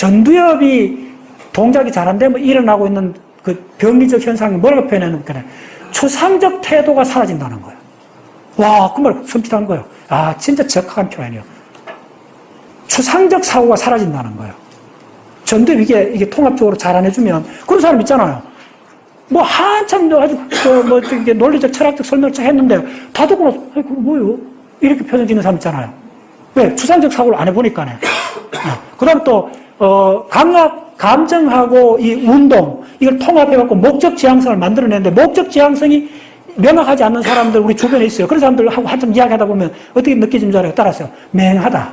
전두엽이 동작이 잘 안 되면 일어나고 있는 그 병리적 현상이 뭐라고 표현하는 거냐. 추상적 태도가 사라진다는 거예요. 와, 그 말 섬찟한 거예요. 아, 진짜 적합한 표현이에요. 추상적 사고가 사라진다는 거예요. 전두엽 이게, 이게 통합적으로 잘 안 해주면 그런 사람 있잖아요. 뭐 한참 아주 저뭐 이게 논리적 철학적 설명을 쫙 했는데 다 듣고 나서 뭐요? 이렇게 표정 짓는 사람 있잖아요. 왜? 추상적 사고를 안 해보니까네. 그 다음 또, 어, 강압, 감정하고 이 운동, 이걸 통합해갖고 목적 지향성을 만들어내는데 목적 지향성이 명확하지 않는 사람들 우리 주변에 있어요. 그런 사람들하고 한참 이야기하다 보면 어떻게 느껴지는 줄 알아요? 따라서 맹하다.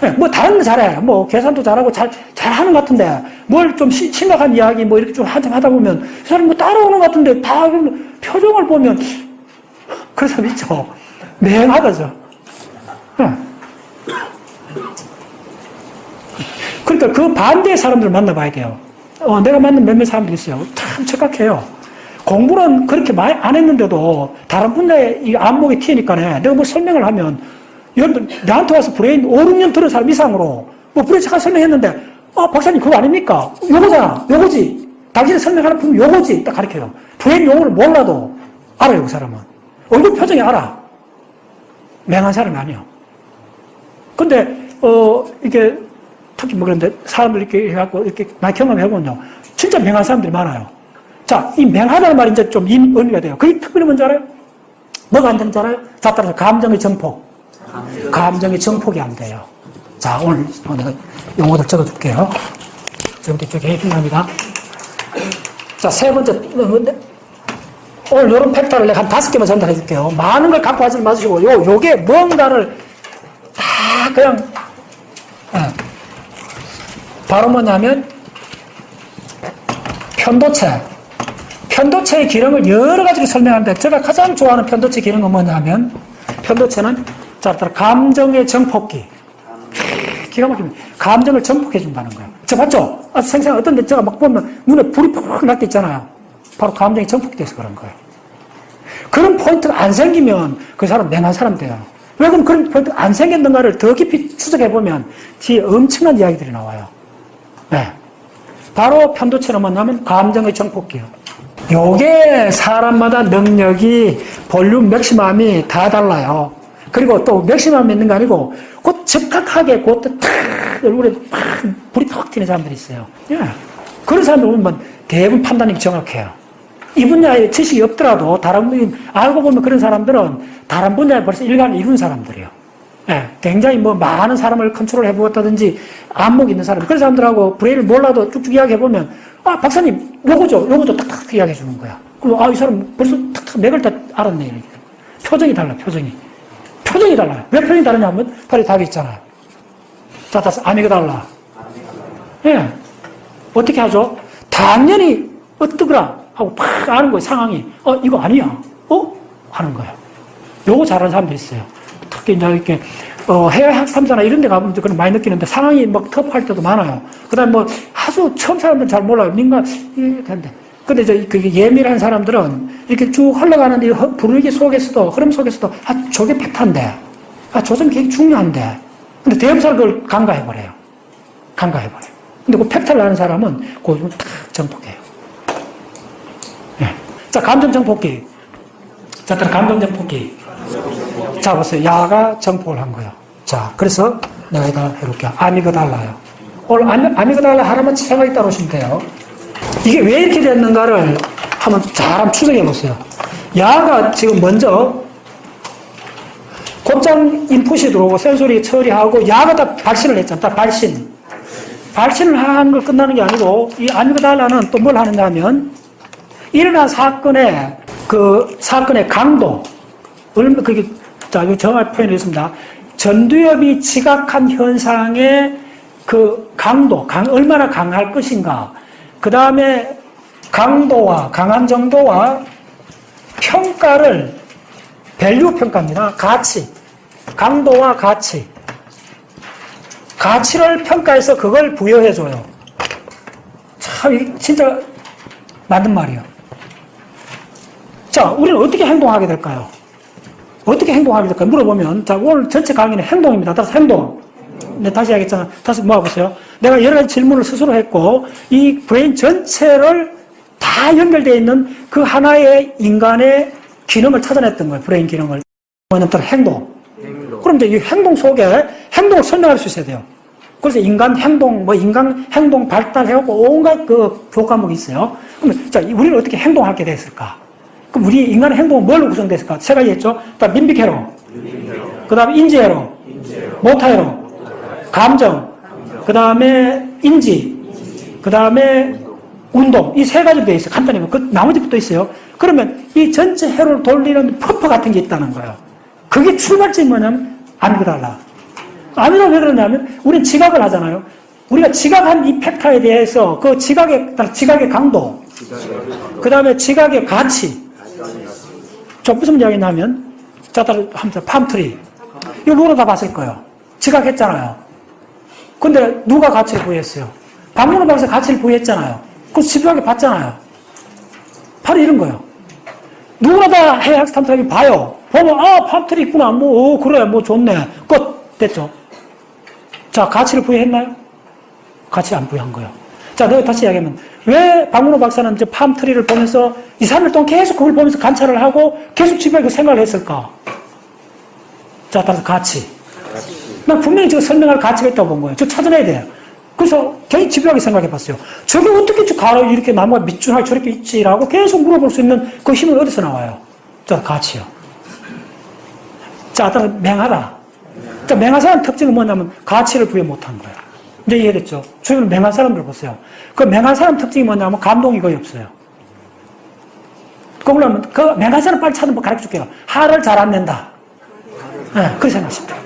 네, 뭐 다른 거 잘해. 뭐 계산도 잘하고 잘 잘하는 것 같은데 뭘 좀 심각한 이야기 뭐 이렇게 좀 한참 하다 보면 이 사람 뭐 따라오는 것 같은데 다 표정을 보면 그런 사람 있죠. 맹하다죠. 네. 그러니까 그 반대의 사람들을 만나봐야 돼요. 어, 내가 만난 몇몇 사람들이 있어요. 참 착각해요. 공부는 그렇게 많이 안 했는데도 다른 분야에 이 안목이 튀니까네. 내가 뭐 설명을 하면 여러분 나한테 와서 브레인 5, 6년 들은 사람 이상으로 뭐 브레인 잠깐 설명했는데 어 박사님 그거 아닙니까? 요거잖아. 요거지. 당신이 설명하는 부분 요거지. 딱 가르쳐요. 브레인 용어를 몰라도 알아요. 그 사람은. 얼굴 표정이 알아. 맹한 사람이 아니요. 근데 어 이게 특히 뭐 그런데 사람들 이렇게 해갖고 이렇게 많이 경험해보면요. 진짜 맹한 사람들이 많아요. 자, 이 맹하다는 말이 이제 좀 임- 의미가 돼요. 그게 특별히 뭔지 알아요? 뭐가 안 되는지 알아요? 자, 따라서 감정의 정폭. 감정의 정폭이 안 돼요. 자, 오늘 어, 내가 용어들 적어줄게요. 지금부터 이렇게 해준답니다. 자, 세 번째, 어, 뭔데? 오늘 이런 팩터를 내가 한 다섯 개만 전달해 줄게요. 많은 걸 갖고 하지 마시고, 요, 요게 뭔가를 다 그냥, 예. 바로 뭐냐면, 편도체. 편도체의 기능을 여러 가지로 설명하는데, 제가 가장 좋아하는 편도체 기능은 뭐냐면, 편도체는, 자, 감정의 정폭기. 기가 막힙니다. 감정을 정폭해 준다는 거예요. 저 봤죠? 아, 생생 어떤 데 제가 막 보면 눈에 불이 팍팍 날때 있잖아요. 바로 감정이 정폭이 돼서 그런 거예요. 그런 포인트가 안 생기면 그 사람 맹한 사람 돼요. 왜 그럼 그런 포인트가 안 생겼는가를 더 깊이 추적해 보면 뒤에 엄청난 이야기들이 나와요. 네. 바로 편도체는 뭐냐면 감정의 정폭기요. 요게 사람마다 능력이 볼륨 맥시멈이 다 달라요. 그리고 또 맥시멈이 있는 거 아니고 곧 즉각하게 곧탁 얼굴에 팍 불이 팍 튀는 사람들이 있어요. 예. 그런 사람들 보면 대부분 판단이 정확해요. 이 분야에 지식이 없더라도 다른 분 알고 보면 그런 사람들은 다른 분야에 벌써 일관을 이룬 사람들이에요. 예, 굉장히 뭐 많은 사람을 컨트롤 해보았다든지 안목 있는 사람 그런 사람들하고 브레인을 몰라도 쭉쭉 이야기해 보면 아 박사님 요거죠 요거죠 탁탁 이야기해 주는 거야. 그리고 아이 사람 벌써 탁탁 맥을 다 알았네 이렇게. 표정이 달라 표정이 표정이 달라요. 왜 표정이 다르냐면 바로 답이 있잖아요. 자 다시 아미가 달라. 예, 어떻게 하죠? 당연히 어떠더라 하고 팍 아는 거예요 상황이. 어 이거 아니야. 어 하는 거예요. 요거 잘하는 사람도 있어요. 특히 이제 이렇게 어, 해외 학삼사나 이런 데 가보면 그런 많이 느끼는데 상황이 막 터프할 때도 많아요. 그 다음에 뭐 하수 처음 사람들은 잘 몰라요. 이렇게 하는데. 근데 이제 그 예민한 사람들은 이렇게 쭉 흘러가는 이 허- 분위기 속에서도 흐름 속에서도 아 저게 팩트인데 아저 점이 굉장히 중요한데 근데 대형사를 그걸 간과해버려요. 간과해버려요. 근데 그 팩트를 아는 사람은 그걸 탁 정폭해요. 예. 자, 감정 정폭기. 자, 그럼 감정 정폭기. 자, 보세요. 야가 정폭을 한 거예요. 자, 그래서 내가 이거 해볼게요. 아미그달라요. 오늘 아미, 아미 그달라 하나만 생각이 따라오시면 돼요. 이게 왜 이렇게 됐는가를 한번 잘 한번 추적해 보세요. 야가 지금 먼저 곧장 인풋이 들어오고 센소리 처리하고 야가 다 발신을 했잖아. 다 발신. 발신을 하는 걸 끝나는 게 아니고 이 아미그달라는 또 뭘 하느냐 하면 일어난 사건의 그 사건의 강도 그게 자, 이 정확 표현이 있습니다. 전두엽이 지각한 현상의 그 강도, 강, 얼마나 강할 것인가. 그 다음에 강도와 강한 정도와 평가를 밸류 평가입니다. 가치. 강도와 가치. 가치를 평가해서 그걸 부여해줘요. 참, 진짜 맞는 말이에요. 자, 우리는 어떻게 행동하게 될까요? 어떻게 될까요? 물어보면, 자, 오늘 전체 강의는 행동입니다. 따라서 행동. 네, 다시 하겠잖아. 다시 모아보세요. 내가 여러 가지 질문을 스스로 했고, 이 브레인 전체를 다 연결되어 있는 그 하나의 인간의 기능을 찾아냈던 거예요. 브레인 기능을. 뭐냐면 행동. 행동. 그럼 이제 이 행동 속에 행동을 설명할 수 있어야 돼요. 그래서 인간 행동, 뭐 인간 행동 발달해갖고 온갖 그 교과목이 있어요. 그러면 자, 우리는 어떻게 행동하게 됐을까? 그럼 우리 인간의 행동은 뭘로 구성됐을까? 세 가지 했죠. 일단 민빅회로, 그 다음에 인지회로, 모타회로, 감정, 그 다음에 인지, 그 다음에 운동. 이 세 가지로 되어 있어요. 간단히. 그 나머지부터 있어요. 그러면 이 전체 회로를 돌리는 퍼퍼 같은 게 있다는 거예요. 그게 출발점이 뭐냐면 아미그달라. 아미가 왜 그러냐면 우리는 지각을 하잖아요. 우리가 지각한 이 팩터에 대해서 그 지각의 지각의 강도, 그 다음에 지각의 가치. 저 무슨 이야기냐면 자들 하면서 팜트리 이거 누구나 다 봤을 거예요. 지각했잖아요. 근데 누가 가치를 부여했어요? 박문호 박사 가치를 부여했잖아요. 그 집요하게 봤잖아요. 바로 이런 거예요. 누구나 다 해학 탐사기 봐요. 보면, 아, 팜트리 있구나. 뭐, 어, 그래, 뭐, 좋네. 끝. 됐죠. 자, 가치를 부여했나요? 가치 안 부여한 거예요. 자, 내가 다시 이야기하면, 왜 박문호 박사는 이제 팜트리를 보면서 2, 3일 동안 계속 그걸 보면서 관찰을 하고 계속 집요하게 생각을 했을까? 자, 따라서 가치. 난 분명히 제가 설명할 가치가 있다고 본 거예요. 저 찾아내야 돼요. 그래서 굉장히 집요하게 생각해 봤어요. 저게 어떻게 저 가로 이렇게 나무가 밑줄하게 저렇게 있지라고 계속 물어볼 수 있는 그 힘은 어디서 나와요? 자, 가치요. 자, 따라 맹하다. 자, 맹한 사람 특징은 뭐냐면 가치를 부여 못한 거예요. 이제 이해됐죠? 주변에 맹한 사람들 보세요. 그 맹한 사람 특징이 뭐냐면 감동이 거의 없어요. 그걸로 그 맹한 사람 빨리 찾으면 가르쳐 줄게요. 화를 잘 안 낸다. 네, 그렇게 생각하시면 돼요.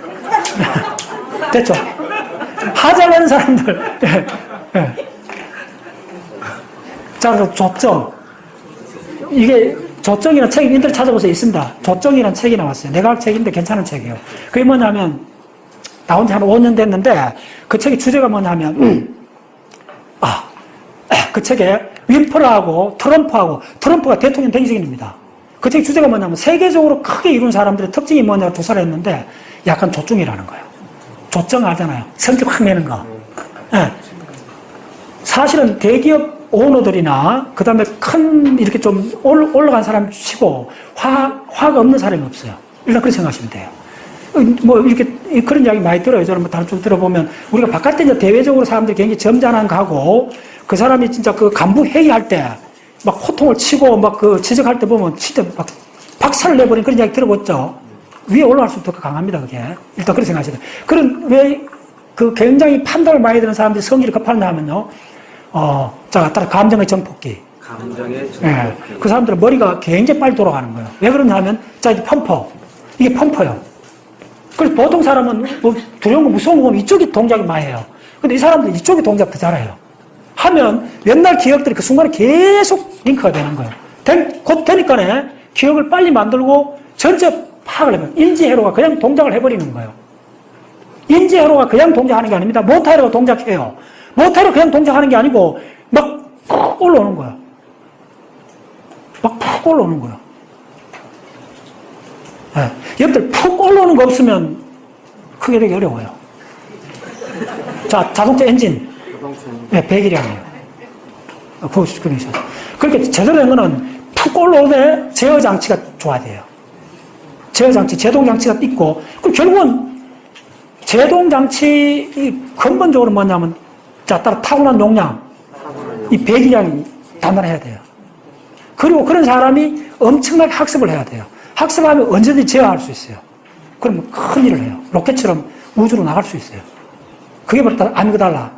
됐죠? 하잘 내는 사람들. 예, 예. 자, 그래서 조정. 이게 조정이라는 책이 인터넷 찾아보세요. 있습니다. 조정이라는 책이 나왔어요. 내가 책인데 괜찮은 책이에요. 그게 뭐냐면, 나온 지 한 5년 됐는데, 그 책의 주제가 뭐냐면, 음, 아, 그 책에 윈프라하고 트럼프하고, 트럼프가 대통령 되기 전입니다. 그 책 주제가 뭐냐면, 세계적으로 크게 이룬 사람들의 특징이 뭐냐고 조사를 했는데, 약간 조증이라는 거예요. 조정 알잖아요. 성격 확 내는 거. 예. 사실은 대기업 오너들이나 그 다음에 큰 이렇게 좀 올- 올라간 사람 치고 화, 화가 없는 사람이 없어요. 일단 그렇게 생각하시면 돼요. 어, 뭐 이렇게 그런 이야기 많이 들어요. 저는 뭐 다른 쪽 들어보면 우리가 바깥에 이제 대외적으로 사람들이 굉장히 점잖은 가고 그 사람이 진짜 그 간부 회의할 때 막 호통을 치고 막 그 지적할 때 보면 진짜 막 박살을 내버린 그런 이야기 들어봤죠. 위에 올라갈수록 더 강합니다, 그게. 일단 그렇게 돼요. 그런, 왜, 그 굉장히 판단을 많이 드는 사람들이 성질이 급하냐 하면요. 어, 자, 따라 감정의 정폭기. 감정의 예. 정복기. 그 사람들은 머리가 굉장히 빨리 돌아가는 거예요. 왜 그러냐 하면, 자, 이제 펌퍼. 이게 펌퍼요. 그래서 보통 사람은 뭐 두려운 거 무서운 거 이쪽이 동작이 많이 해요. 근데 이 사람들은 이쪽이 동작 더 잘해요. 하면 옛날 기억들이 그 순간에 계속 링크가 되는 거예요. 된, 곧 되니까네 기억을 빨리 만들고 전체 파악을 하면 인지회로가 그냥 동작을 해버리는 거예요. 인지회로가 그냥 동작하는 게 아닙니다. 모타회로가 동작해요. 모타회로 그냥 동작하는 게 아니고 막푹 올라오는 거예요. 막푹 올라오는 거예요. 예. 여러분들 푹 올라오는 거 없으면 크게 되기 어려워요. 자, 자동차 엔진. 네, 배기량이에요. 어, 그거 그런 있어요. 그렇게 제대로 된 거는 푹 올라오되 제어 장치가 좋아야 돼요. 제어 장치, 제동 장치가 있고, 그 결국은 제동 장치 이 근본적으로 뭐냐면 자 따라 타고난 용량, 이 배기량이 단단해야 돼요. 그리고 그런 사람이 엄청나게 학습을 해야 돼요. 학습하면 언제든지 제어할 수 있어요. 그러면 큰 일을 해요. 로켓처럼 우주로 나갈 수 있어요. 그게 바로 아미그달라.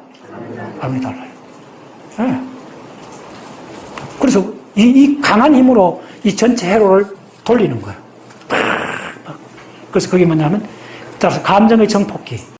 아미달라요. 예. 그래서 이, 이 강한 힘으로 이 전체 회로를 돌리는 거예요. 그래서 그게 뭐냐면, 따라서 감정의 정폭기.